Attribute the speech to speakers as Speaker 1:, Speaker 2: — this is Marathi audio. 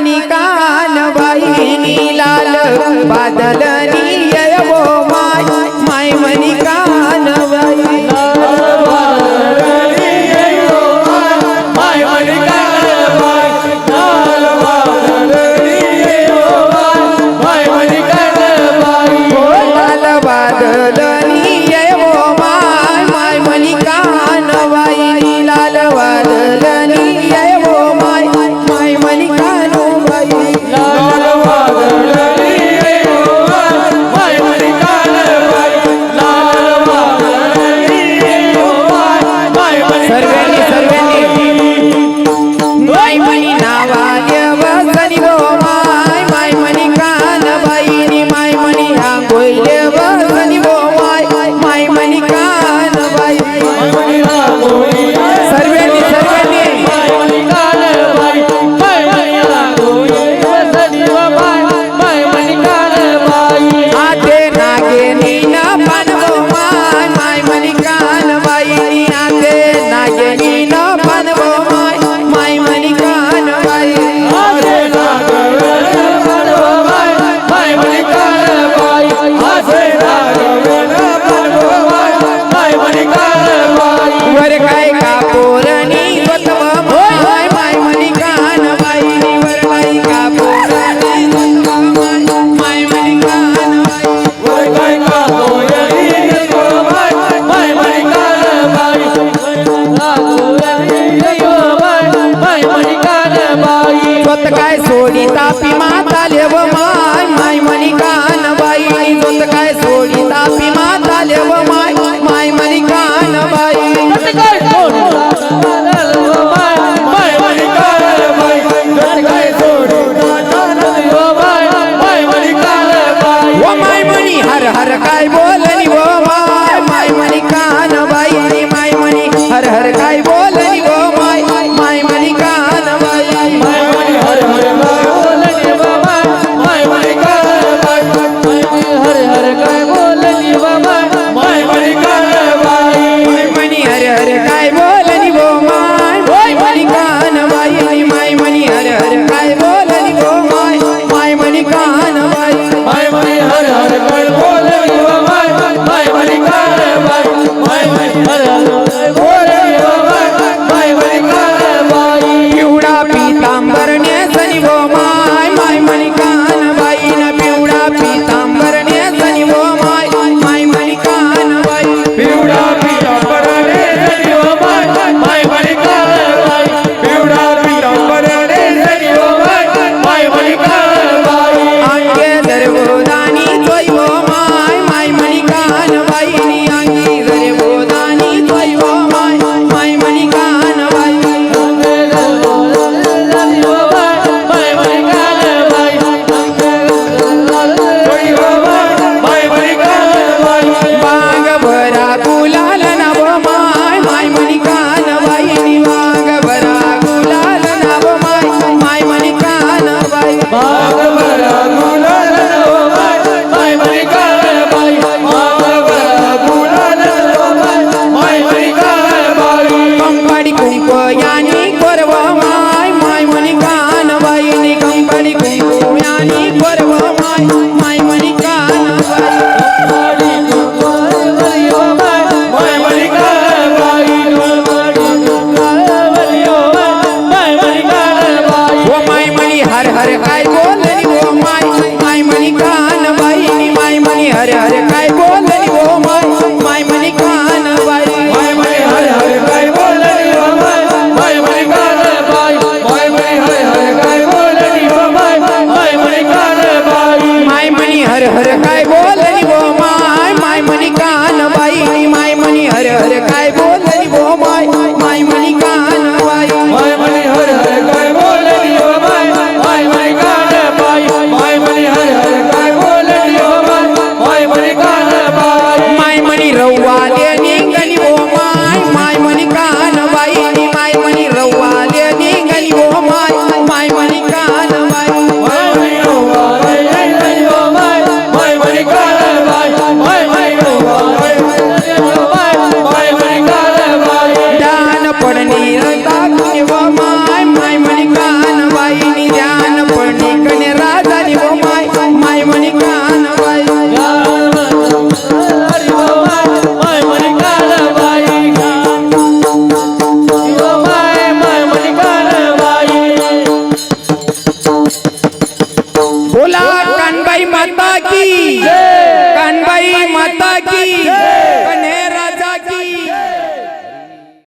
Speaker 1: मनी कान बाईनी लाल बादल Margarita. पडणी रता तुने व माय माय म्हणी कान बाईनी ध्यान पडणी कने राजा नि व माय माय म्हणी कान बाई बोला कानबाई माता की.